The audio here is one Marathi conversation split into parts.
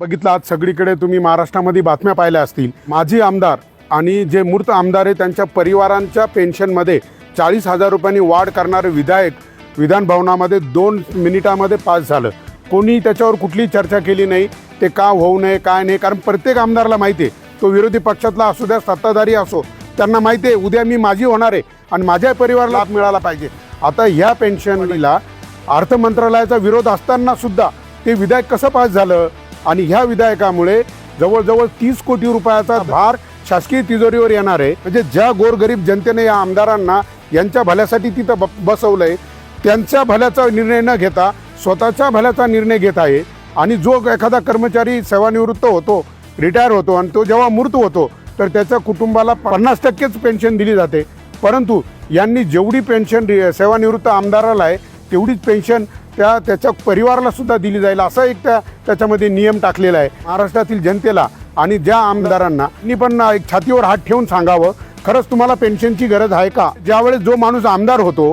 बघितलं आज सगळीकडे तुम्ही महाराष्ट्रामध्ये बातम्या पाहिल्या असतील. माजी आमदार आणि जे मूर्त आमदार आहे त्यांच्या परिवारांच्या पेन्शनमध्ये चाळीस हजार रुपयांनी वाढ करणारे विधायक विधान भवनामध्ये दोन मिनिटामध्ये पास झालं. कोणी त्याच्यावर कुठलीही चर्चा केली नाही. ते का होऊ नये काय नाही कारण प्रत्येक आमदाराला माहिती आहे तो विरोधी पक्षातला असू द्या सत्ताधारी असो त्यांना माहिती आहे उद्या मी माझी होणार आहे आणि माझ्या परिवाराला लाभ मिळाला पाहिजे. आता ह्या पेन्शनला अर्थ मंत्रालयाचा विरोध असताना सुद्धा ते विधायक कसं पास झालं? आणि ह्या विधायकामुळे जवळजवळ तीस कोटी रुपयाचा भार शासकीय तिजोरीवर येणार आहे. म्हणजे ज्या गोरगरीब जनतेने या आमदारांना यांच्या भल्यासाठी तिथं ब बसवलंय त्यांच्या भल्याचा निर्णय न घेता स्वतःच्या भल्याचा निर्णय घेत आहे. आणि जो एखादा कर्मचारी सेवानिवृत्त होतो रिटायर होतो आणि तो जेव्हा मृत होतो तर त्याच्या कुटुंबाला पन्नास टक्केच पेन्शन दिली जाते. परंतु यांनी जेवढी पेन्शन रि- सेवानिवृत्त आमदाराला आहे तेवढीच पेन्शन त्या त्याच्या परिवाराला सुद्धा दिली जाईल असा एक त्या त्याच्यामध्ये नियम टाकलेला आहे महाराष्ट्रातील जनतेला आणि ज्या आमदारांना मी पण एक छातीवर हात ठेवून सांगावं. खरंच तुम्हाला पेन्शनची गरज आहे का? ज्यावेळेस जो माणूस आमदार होतो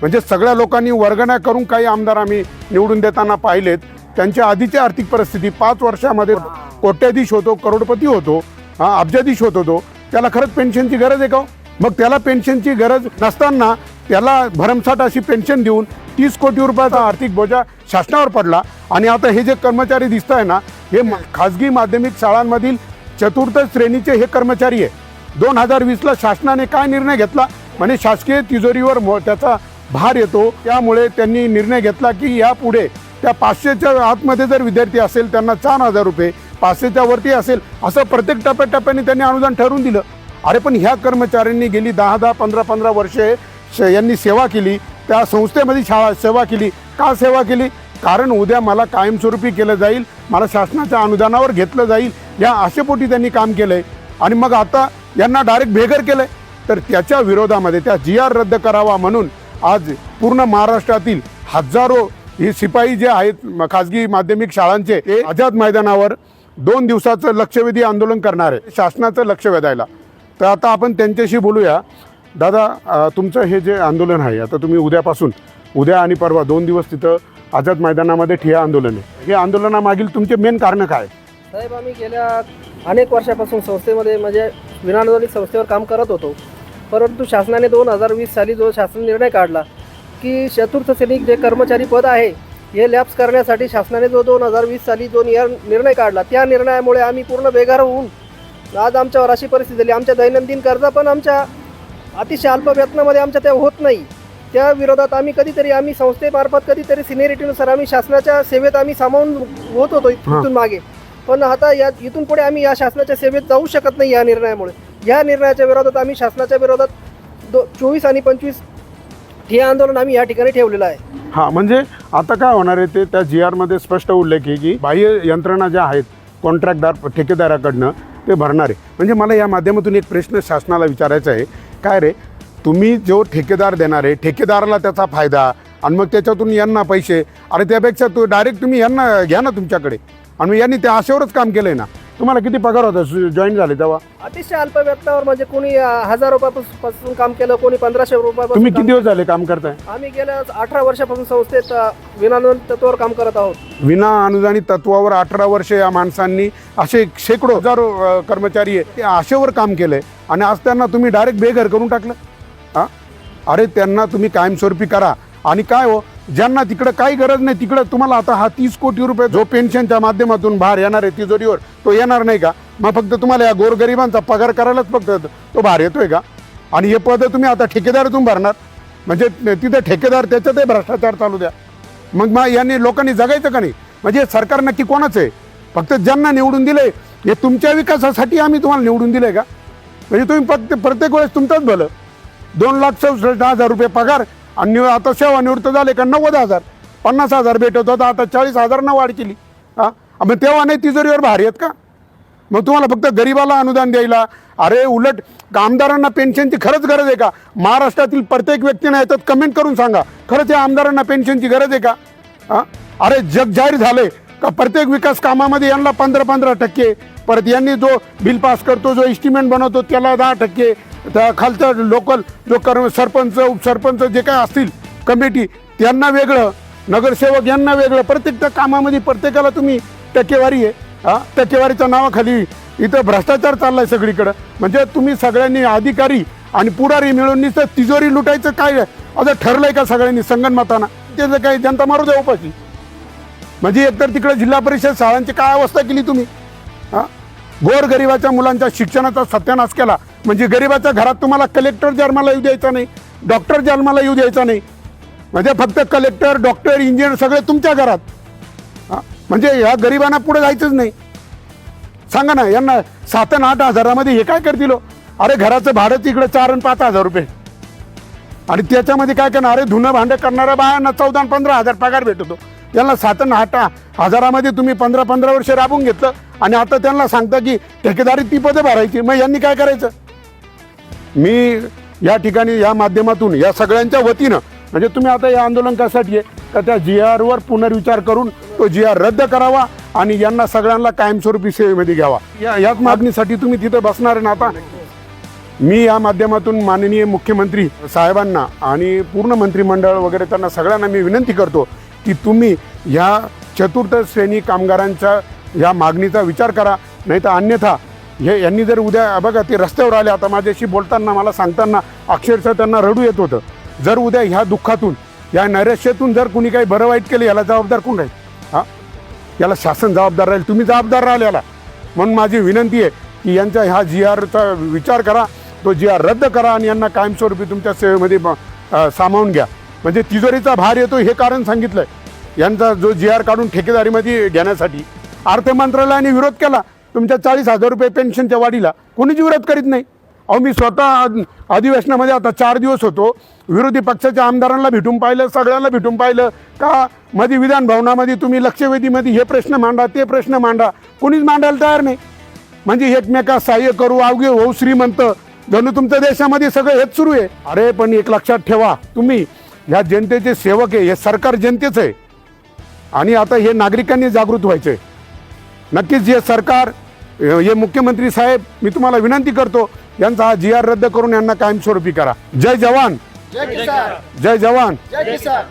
म्हणजे सगळ्या लोकांनी वर्गण्या करून काही आमदार आम्ही निवडून देताना पाहिलेत त्यांच्या आधीची आर्थिक परिस्थिती पाच वर्षामध्ये कोट्याधीश होतो करोडपती होतो हा अब्जाधीश होतो तो त्याला खरंच पेन्शनची गरज आहे का हो? मग त्याला पेन्शनची गरज नसताना त्याला भरमसाठ अशी पेन्शन देऊन तीस कोटी रुपयाचा आर्थिक बोजा शासनावर पडला. आणि आता हे जे कर्मचारी दिसत आहे ना हे खाजगी माध्यमिक शाळांमधील चतुर्थ श्रेणीचे हे कर्मचारी आहे दोन हजार वीसला शासनाने काय निर्णय घेतला? म्हणजे शासकीय तिजोरीवर त्याचा भार येतो. त्यामुळे त्यांनी निर्णय घेतला की यापुढे त्या पाचशेच्या आतमध्ये जर विद्यार्थी असेल त्यांना चार हजार रुपये पाचशेच्या वरती असेल असं प्रत्येक टप्प्याटप्प्याने त्यांनी अनुदान ठरवून दिलं. अरे पण ह्या कर्मचाऱ्यांनी गेली दहा दहा पंधरा पंधरा वर्षे यांनी सेवा केली त्या संस्थेमध्ये शाळा सेवा केली. का सेवा केली? कारण उद्या मला कायमस्वरूपी केलं जाईल मला शासनाच्या अनुदानावर घेतलं जाईल या आशेपोटी त्यांनी काम केलंय. आणि मग आता यांना डायरेक्ट बेघर केलंय. तर त्याच्या विरोधामध्ये त्या जी आर रद्द करावा म्हणून आज पूर्ण महाराष्ट्रातील हजारो हे शिपाई जे आहेत खाजगी माध्यमिक शाळांचे ते आझाद मैदानावर दोन दिवसाचं लक्षवेधी आंदोलन करणार आहे शासनाचं लक्ष वेधायला. तर आता आपण त्यांच्याशी बोलूया. दादा तुमचं हे जे आंदोलन आहे आता तुम्ही उद्यापासून उद्या आणि परवा दोन दिवस तिथं आझाद मैदानामध्ये ठिया आंदोलन आहे. हे आंदोलनामागील तुमचे मेन कारण काय? साहेब आम्ही गेल्या अनेक वर्षापासून संस्थेमध्ये म्हणजे विनानुदानित संस्थेवर काम करत होतो. परंतु शासनाने दोन हजार वीस साली जो शासन निर्णय काढला की चतुर्थ सैनिक जे कर्मचारी पद आहे हे लॅप्स करण्यासाठी शासनाने जो दोन हजार वीस साली जो नियर निर्णय काढला त्या निर्णयामुळे आम्ही पूर्ण बेघर होऊन आज आमच्यावर अशी परिस्थिती झाली. आमच्या दैनंदिन गरजा पण आमच्या अतिशय अल्प वेतनामध्ये आमच्या त्या होत नाही. त्या विरोधात आम्ही कधीतरी आम्ही संस्थेमार्फत कधीतरी सिनियरिटीनुसार आम्ही शासनाच्या सेवेत आम्ही सामावून होत होतो इथून मागे. पण आता या इथून पुढे आम्ही या शासनाच्या सेवेत जाऊ शकत नाही या निर्णयामुळे. या निर्णयाच्या विरोधात आम्ही शासनाच्या विरोधात दो चोवीस आणि पंचवीस हे आंदोलन आम्ही या ठिकाणी ठेवलेलं आहे. हा म्हणजे आता काय होणार आहे ते त्या जी आरमध्ये स्पष्ट उल्लेख आहे की बाह्य यंत्रणा ज्या आहेत कॉन्ट्रॅक्टदार ठेकेदाराकडनं ते भरणार आहे. म्हणजे मला या माध्यमातून एक प्रश्न शासनाला विचारायचा आहे. काय रे? तुम्ही जो ठेकेदार देणार आहे ठेकेदाराला त्याचा फायदा आणि मग त्याच्यातून यांना पैसे. अरे त्यापेक्षा तो डायरेक्ट तुम्ही यांना घ्या ना तुमच्याकडे. आणि मग यांनी त्या आशेवरच काम केलं आहे ना. तुम्हाला किती पगार होता? जॉईन झाले तेव्हा? अतिशय अल्प वेतनावर म्हणजे कोणी अं, हजार रुपयापासून पासून काम केलं कोणी पंधराशे रुपयापासून तुम्ही काम किती दिवस झाले काम करताय? आम्ही गेल्या अठरा वर्षापासून संस्थेत अं, विनानुदानित तत्वावर काम करत आहोत. विना अनुदानित तत्वावर अठरा वर्ष या माणसांनी असे शेकडो हजारो अ, कर्मचारी आहे ते आशेवर काम केलंय. आणि आज त्यांना तुम्ही डायरेक्ट बेघर करून टाकलं. हा? अरे त्यांना तुम्ही कायमस्वरूपी करा. आणि काय हो? ज्यांना तिकडं काही गरज नाही तिकडं तुम्हाला आता हा तीस कोटी रुपये जो पेन्शनच्या माध्यमातून भार येणार आहे तिजोरीवर तो येणार नाही का? मग फक्त तुम्हाला या गोरगरिबांचा पगार करायलाच फक्त तो भार येतोय का? आणि हे पद तुम्ही आता ठेकेदारातून भरणार. म्हणजे तिथे ठेकेदार त्याच्यातही भ्रष्टाचार चालू द्या. मग मग यांनी लोकांनी जगायचं का नाही? म्हणजे सरकार नक्की कोणाचं आहे? फक्त ज्यांना निवडून दिले हे तुमच्या विकासासाठी आम्ही तुम्हाला निवडून दिले का? म्हणजे तुम्ही फक्त प्रत्येक वेळेस तुमचंच भलं. दोन लाख चौसष्ट हजार रुपये पगार आणि निव- आता सेवानिवृत्त झाले का नव्वद हजार पन्नास हजार भेटत होता आता चाळीस हजारनं वाढ केली. हां? मग तेव्हा नाही तिजोरीवर भारी आहेत का? मग तुम्हाला फक्त गरिबाला अनुदान द्यायला अरे उलट आमदारांना पेन्शनची खरंच गरज आहे का? महाराष्ट्रातील प्रत्येक व्यक्तीने याच्यात कमेंट करून सांगा खरंच या आमदारांना पेन्शनची गरज आहे का? हां? अरे जग जाहीर झालंय का प्रत्येक विकास कामामध्ये यांना पंधरा पंधरा टक्के परत यांनी जो बिल पास करतो जो इस्टिमेट बनवतो त्याला दहा टक्के त्या खालचं लोकल जो कर्म सरपंच उपसरपंच जे काय असतील कमिटी त्यांना वेगळं नगरसेवक यांना वेगळं. प्रत्येक त्या कामामध्ये प्रत्येकाला तुम्ही टक्केवारी आहे. हा टक्केवारीच्या नावाखाली इथं भ्रष्टाचार चाललाय सगळीकडं. म्हणजे तुम्ही सगळ्यांनी अधिकारी आणि पुढारी मिळून नुसतं तिजोरी लुटायचं काय आता ठरलंय का सगळ्यांनी संगणमताना त्याचं काय जनता मारू द्या उपाशी. म्हणजे एकतर तिकडे जिल्हा परिषद शाळांची काय अवस्था केली तुम्ही? हा? गोरगरिबाच्या मुलांच्या शिक्षणाचा सत्यानाश केला. म्हणजे गरिबाच्या घरात तुम्हाला कलेक्टर जन्माला येऊ द्यायचा नाही डॉक्टर जन्माला येऊ द्यायचा नाही. म्हणजे फक्त कलेक्टर डॉक्टर इंजिनियर सगळे तुमच्या घरात. म्हणजे या गरिबांना पुढे जायचंच नाही. सांगा ना यांना सात आणि आठ हजारामध्ये हे काय करतील हो? अरे घराचं भाडंच इकडे चार आणि पाच हजार रुपये. आणि त्याच्यामध्ये काय करणार? अरे धुणं भांडं करणाऱ्या बायांना चौदा आणि पंधरा हजार पगार भेटतो. यांना सात आणि आठ हजारामध्ये तुम्ही पंधरा पंधरा वर्ष राबून घेतलं. आणि आता त्यांना सांगता की ठेकेदारी ती पदं भरायची. मग यांनी काय करायचं? मी या ठिकाणी या माध्यमातून या सगळ्यांच्या वतीनं म्हणजे तुम्ही आता या आंदोलन कशासाठी आहे तर त्या जी आरवर पुनर्विचार करून तो जी आर रद्द करावा आणि यांना सगळ्यांना कायमस्वरूपी सेवेमध्ये घ्यावा. या याच मागणीसाठी तुम्ही तिथं बसणार आहे ना आता? मी या माध्यमातून माननीय मुख्यमंत्री साहेबांना आणि पूर्ण मंत्रिमंडळ वगैरे त्यांना सगळ्यांना मी विनंती करतो की तुम्ही ह्या चतुर्थ श्रेणी कामगारांच्या या मागणीचा विचार करा नाही तर अन्यथा हे यांनी जर उद्या बघा ते रस्त्यावर आले आता माझ्याशी बोलताना मला सांगताना अक्षरशः त्यांना रडू येत होतं. जर उद्या ह्या दुःखातून या नैराश्यातून जर कुणी काही बरं वाईट केलं याला जबाबदार कोण राहील? हां? याला शासन जबाबदार राहील. तुम्ही जबाबदार राहाल याला. म्हणून माझी विनंती आहे की यांच्या ह्या जी आरचा विचार करा तो जी आर रद्द करा आणि यांना कायमस्वरूपी तुमच्या सेवेमध्ये सामावून घ्या. म्हणजे तिजोरीचा भार येतो हे कारण सांगितलं आहे यांचा जो जी आर काढून ठेकेदारीमध्ये घेण्यासाठी अर्थ मंत्रालयाने विरोध केला तुमच्या चाळीस हजार रुपये पेन्शनच्या वाढीला कोणीच विरोध करीत नाही. अहो मी स्वतः अधिवेशनामध्ये आता चार दिवस होतो. विरोधी पक्षाच्या आमदारांना भेटून पाहिलं सगळ्यांना भेटून पाहिलं. का मध्ये विधानभवनामध्ये तुम्ही लक्षवेधीमध्ये हे प्रश्न मांडा ते प्रश्न मांडा. कोणीच मांडायला तयार नाही. म्हणजे एकमेका सहाय्य करू अवघे होऊ श्रीमंत. जणू तुमच्या देशामध्ये सगळं हेच सुरू आहे. अरे पण एक लक्षात ठेवा. तुम्ही ह्या जनतेचे सेवक आहे हे सरकार जनतेचं आहे. आणि आता हे नागरिकांनी जागृत व्हायचं आहे नक्कीच हे सरकार हे मुख्यमंत्री साहेब मी तुम्हाला विनंती करतो यांचा हा जी आर रद्द करून यांना कायमस्वरूपी करा. जय जवान. जय किसान. जय जवान. जय किसान.